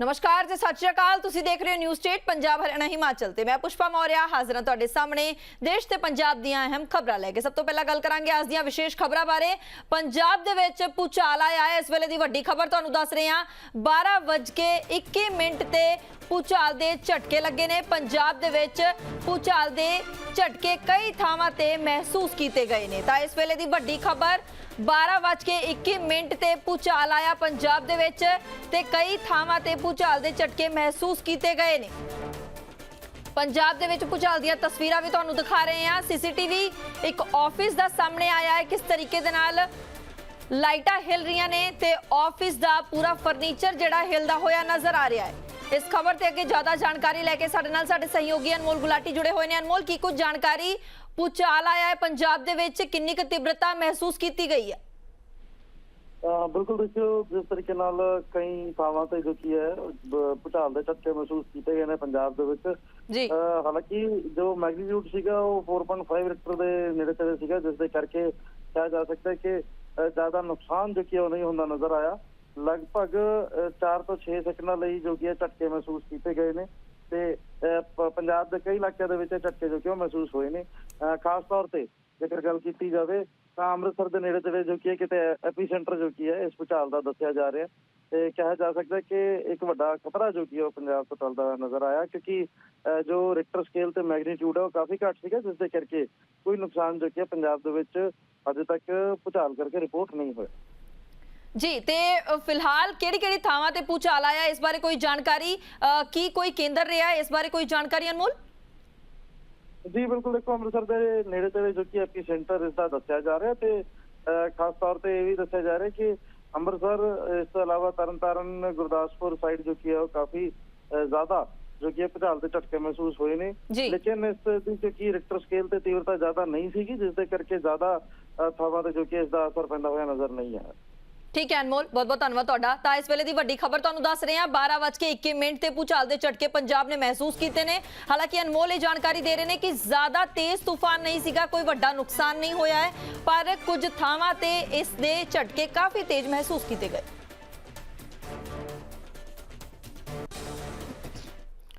ਨਮਸਕਾਰ ਜੀ ਸਤਿ ਸ਼੍ਰੀ ਅਕਾਲ। ਤੁਸੀਂ ਦੇਖ ਰਹੇ ਹੋ ਨਿਊਜ਼ ਸਟੇਟ, ਪੰਜਾਬ ਹਰਿਆਣਾ ਹਿਮਾਚਲ ਤੇ ਮੈਂ ਪੁਸ਼ਪਾ ਮੌਰਿਆ ਹਾਜ਼ਰ ਹਾਂ ਤੁਹਾਡੇ ਸਾਹਮਣੇ। ਦੇਸ਼ ਤੇ ਪੰਜਾਬ ਦੀਆਂ ਅਹਿਮ ਖਬਰਾਂ ਲੈ ਕੇ ਸਭ ਤੋਂ ਪਹਿਲਾਂ ਗੱਲ ਕਰਾਂਗੇ ਅੱਜ ਦੀਆਂ ਵਿਸ਼ੇਸ਼ ਖਬਰਾਂ ਬਾਰੇ। ਪੰਜਾਬ ਦੇ ਵਿੱਚ ਭੂਚਾਲ ਆਇਆ ਹੈ। ਇਸ ਵੇਲੇ ਦੀ ਵੱਡੀ ਖਬਰ ਤੁਹਾਨੂੰ ਦੱਸ ਰਹੇ ਹਾਂ। 12:21 ਮਿੰਟ ਤੇ ਭੂਚਾਲ ਦੇ ਝਟਕੇ ਲੱਗੇ ਨੇ। ਪੰਜਾਬ ਦੇ ਵਿੱਚ ਭੂਚਾਲ ਦੇ ਝਟਕੇ ਕਈ ਥਾਵਾਂ ਤੇ ਮਹਿਸੂਸ ਕੀਤੇ ਗਏ ਨੇ। ਤਾਂ ਇਸ ਵੇਲੇ ਦੀ ਵੱਡੀ ਖਬਰ 12:21 ਮਿੰਟ ਤੇ ਭੂਚਾਲ ਆਇਆ ਪੰਜਾਬ ਦੇ ਵਿੱਚ ਤੇ ਕਈ ਥਾਵਾਂ ਤੇ ਭੂਚਾਲ ਦੇ ਝਟਕੇ ਮਹਿਸੂਸ ਕੀਤੇ ਗਏ ਨੇ। ਪੰਜਾਬ ਦੇ ਵਿੱਚ ਭੂਚਾਲ ਦੀਆਂ ਤਸਵੀਰਾਂ ਵੀ ਤੁਹਾਨੂੰ ਦਿਖਾ ਰਹੇ ਹਾਂ। ਸੀਸੀਟੀਵੀ ਇੱਕ ਆਫਿਸ ਦਾ ਸਾਹਮਣੇ ਆਇਆ ਹੈ। ਕਿਸ ਤਰੀਕੇ ਦੇ ਨਾਲ ਲਾਈਟਾਂ ਹਿਲ ਰਹੀਆਂ ਨੇ ਤੇ ਆਫਿਸ ਦਾ ਪੂਰਾ ਫਰਨੀਚਰ ਜਿਹੜਾ ਹਿਲਦਾ ਹੋਇਆ ਨਜ਼ਰ ਆ ਰਿਹਾ ਹੈ। ਇਸ ਖਬਰ ਤੇ ਅੱਗੇ ਜ਼ਿਆਦਾ ਜਾਣਕਾਰੀ ਲੈ ਕੇ ਸਾਡੇ ਨਾਲ ਸਾਡੇ ਸਹਿਯੋਗੀ ਅਨਮੋਲ ਗੁਲਾਟੀ ਜੁੜੇ ਹੋਏ ਨੇ। ਅਨਮੋਲ, ਕੀ ਕੁਝ ਜਾਣਕਾਰੀ? ਭੂਚਾਲ ਆਇਆ ਹੈ। ਪੰਜਾਬ ਦੇ ਵਿੱਚ ਕਿੰਨੀ ਕੁ ਤੀਬਰਤਾ ਮਹਿਸੂਸ ਕੀਤੀ ਗਈ ਹੈ? ਬਿਲਕੁਲ ਦੇਖਿਓ ਜਿਸ ਤਰੀਕੇ ਨਾਲ ਕਈ ਥਾਵਾਂ ਤੇ ਜੋ ਕੀ ਹੈ ਭੂਚਾਲ ਦੇ ਝਟਕੇ ਮਹਿਸੂਸ ਕੀਤੇ ਗਏ ਨੇ ਪੰਜਾਬ ਦੇ ਵਿੱਚ। ਜੀ। ਹਾਲਾਂਕਿ ਜੋ ਮੈਗਨੀਟਿਊਡ ਸੀਗਾ ਉਹ 4.5 ਰਿਕਟਰ ਦੇ ਨੇੜੇ ਤੇੜੇ ਸੀਗਾ ਜਿਸ ਦੇ ਕਰਕੇ ਕਿਹਾ ਜਾ ਸਕਦਾ ਹੈ ਕਿ ਜ਼ਿਆਦਾ ਨੁਕਸਾਨ ਜੋ ਕੀ ਉਹ ਨਹੀਂ ਹੁੰਦਾ ਨਜ਼ਰ ਆਇਆ। ਲਗਭਗ 4 ਤੋਂ 6 ਸੈਕਿੰਡਾਂ ਲਈ ਜੋ ਕੀ ਝਟਕੇ ਮਹਿਸੂਸ ਕੀਤੇ ਗਏ ਨੇ ਤੇ ਪੰਜਾਬ ਦੇ ਕਈ ਇਲਾਕਿਆਂ ਦੇ ਵਿੱਚ ਝਟਕੇ ਜੋ ਕਿ ਉਹ ਮਹਿਸੂਸ ਹੋਏ ਨੇ। ਖਾਸ ਤੌਰ ਤੇ ਜੇਕਰ ਗੱਲ ਕੀਤੀ ਜਾਵੇ ਤਾਂ ਅੰਮ੍ਰਿਤਸਰ ਦੇ ਨੇੜੇ ਤੇੜੇ ਜੋ ਕੀ ਕਿਤੇ ਐਪੀਸੈਂਟਰ ਜੋ ਕੀ ਹੈ, ਇਸ ਭੂਚਾਲ ਦਾ ਦੱਸਿਆ ਜਾ ਰਿਹਾ ਤੇ ਕਿਹਾ ਜਾ ਸਕਦਾ ਕਿ ਇੱਕ ਵੱਡਾ ਖਤਰਾ ਜੋ ਕੀ ਉਹ ਪੰਜਾਬ ਤੋਂ ਟਲਦਾ ਨਜ਼ਰ ਆਇਆ, ਕਿਉਂਕਿ ਜੋ ਰਿਕਟਰ ਸਕੇਲ ਤੇ ਮੈਗਨੀਟਿਊਡ ਹੈ, ਉਹ ਕਾਫੀ ਘੱਟ ਸੀਗਾ, ਜਿਸ ਦੇ ਕਰਕੇ ਕੋਈ ਨੁਕਸਾਨ ਜੋ ਕਿ ਪੰਜਾਬ ਦੇ ਵਿੱਚ ਅਜੇ ਤੱਕ ਭੂਚਾਲ ਕਰਕੇ ਰਿਪੋਰਟ ਨਹੀਂ ਹੋਇਆ। ਜੀ, ਤੇ ਫਿਲਹਾਲ ਕਿਹੜੀ ਕਿਹੜੀ ਥਾਵਾਂ ਤੇ ਭੂਚਾਲ ਆਇਆ? ਇਸ ਬਾਰੇ ਕੋਈ ਜਾਣਕਾਰੀ ਕੀ ਕੋਈ ਕੇਂਦਰ ਰਿਹਾ? ਇਸ ਬਾਰੇ ਕੋਈ ਜਾਣਕਾਰੀ ਅਨਮੋਲ? ਜੀ ਬਿਲਕੁਲ ਦੇਖੋ ਅੰਮ੍ਰਿਤਸਰ ਦੇ ਨੇੜੇ ਤੇੜੇ ਜੋ ਕਿ ਐਪੀ ਸੈਂਟਰ ਇਸ ਦਾ ਦੱਸਿਆ ਜਾ ਰਿਹਾ ਤੇ ਖਾਸ ਤੌਰ ਤੇ ਇਹ ਵੀ ਦੱਸਿਆ ਜਾ ਰਿਹਾ ਕਿ ਅੰਮ੍ਰਿਤਸਰ ਇਸ ਤੋਂ ਇਲਾਵਾ ਤਰਨਤਾਰਨ ਗੁਰਦਾਸਪੁਰ ਸਾਈਡ ਜੋ ਕੀ ਹੈ ਉਹ ਕਾਫੀ ਜ਼ਿਆਦਾ ਜੋ ਕਿ ਭੁਚਾਲ ਦੇ ਝਟਕੇ ਮਹਿਸੂਸ ਹੋਏ ਨੇ। ਲੇਕਿਨ ਇਸ ਦੀ ਜੋ ਕਿ ਰਿਕਟਰ ਸਕੇਲ ਤੇ ਤੀਵਰਤਾ ਜ਼ਿਆਦਾ ਨਹੀਂ ਸੀਗੀ ਜਿਸ ਦੇ ਕਰਕੇ ਜ਼ਿਆਦਾ ਥਾਵਾਂ ਤੇ ਜੋ ਕਿ ਇਸ ਦਾ ਅਸਰ ਪੈਂਦਾ ਹੋਇਆ ਨਜ਼ਰ ਨਹੀਂ ਆਇਆ ਠੀਕ ਹੈ ਅਨਮੋਲ, ਬਹੁਤ ਬਹੁਤ ਧੰਨਵਾਦ ਤੁਹਾਡਾ। ਤਾਂ ਇਸ ਵੇਲੇ ਦੀ ਵੱਡੀ ਖਬਰ ਤੁਹਾਨੂੰ ਦੱਸ ਰਹੇ ਹਾਂ 12:21 ਮਿੰਟ ਤੇ ਭੂਚਾਲ ਦੇ ਝਟਕੇ ਪੰਜਾਬ ਨੇ ਮਹਿਸੂਸ ਕੀਤੇ ਨੇ। ਹਾਲਾਂਕਿ ਅਨਮੋਲ ਇਹ ਜਾਣਕਾਰੀ ਦੇ ਰਹੇ ਨੇ ਕਿ ਜ਼ਿਆਦਾ ਤੇਜ਼ ਤੂਫਾਨ ਨਹੀਂ ਸੀਗਾ, ਕੋਈ ਵੱਡਾ ਨੁਕਸਾਨ ਨਹੀਂ ਹੋਇਆ ਹੈ, ਪਰ ਕੁਝ ਥਾਵਾਂ ਤੇ ਇਸ ਦੇ ਝਟਕੇ ਕਾਫੀ ਤੇਜ਼ ਮਹਿਸੂਸ ਕੀਤੇ ਗਏ।